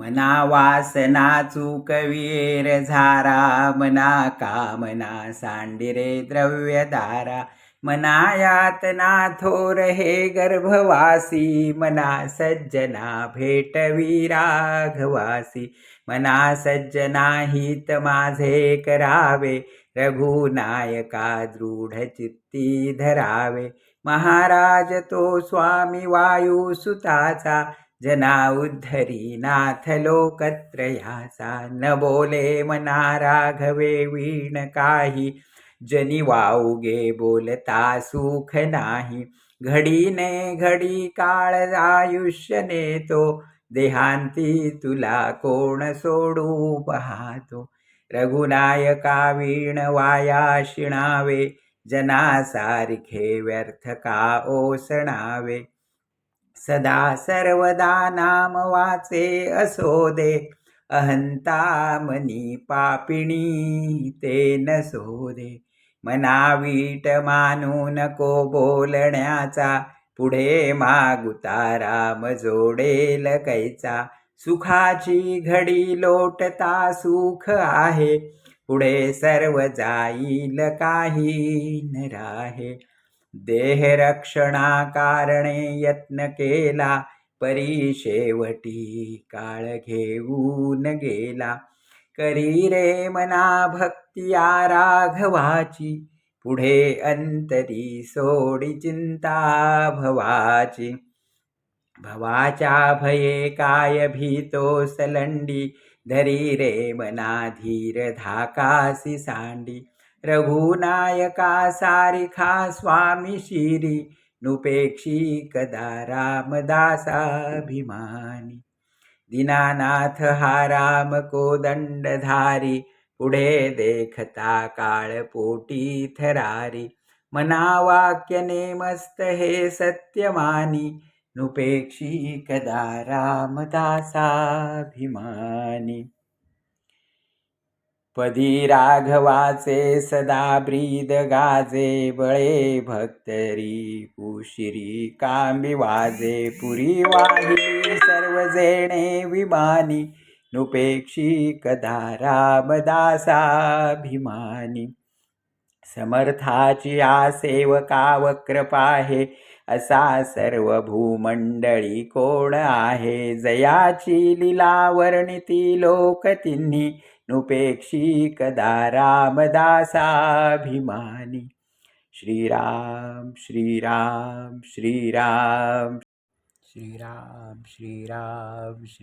मना वासना चुकवीर झारा मना कामना सांडिरे द्रव्यधारा. मना यातना थोर हे गर्भवासी मना सज्जना भेटवी राघवासी मना सज्जना हित माझे करावे रघुनायका दृढ चित्ती धरावे. महाराज तो स्वामी वायुसुताचा जना उद्धरी नाथ लोकत्रयासा न बोले मना राघवे वीण काही. जनी वाऊगे बोलता सुख नाही. घडीने घडी काळ आयुष्य नेतो. देहांती तुला कोण सोडू पाहतो. रघुनायका वीण वाया शिणावे. जनासारखे व्यर्थ का ओसणावे? सदा सर्वदा नाम वाचे असो दे अहंता मनी पापिणी ते नसो दे. मनावीट मानू नको बोलण्याचा पुढे मागुता राम जोडेल कैचा. सुखाची घडी लोटता सुख आहे पुढे सर्व जाईल काही न राहे. देहरक्षणाकारणे यत्न केला परी शेवटी काळ घेऊन गेला. करी रे मना भक्तिया राघवाची पुढे अंतरी सोडी चिंता भवाची. भवाच्या भये काय भीतो सलंडी धरी रे मना धीर धाकासी सांडी. रघुनायका सारिखा स्वामी शिरी नुपेक्षी कदा रामदासाभिमानी दीनानाथ हा राम कोदंडधारी पुढे देखता काळपोटी थरारी। मनावाक्य नेमस्त हे सत्यमानी नुपेक्षी कदा रामदासाभिमानी पदी राघवाचे सदा ब्रीद गाजे बळे भक्तरी पुशिरी कांबी वाजे. पुरी वाही सर्वजेणे विमानी नुपेक्षी कदा रामदासाभिमानी समर्थाची आ सेवका वक्रपाहे असा सर्व भूमंडळी कोण आहे? जयाची लिला वर्णिती लोक तिन्ही नुपेक्षी कदा रामदासाभिमानी श्रीराम श्रीराम श्रीराम। श्रीराम श्रीराम श्री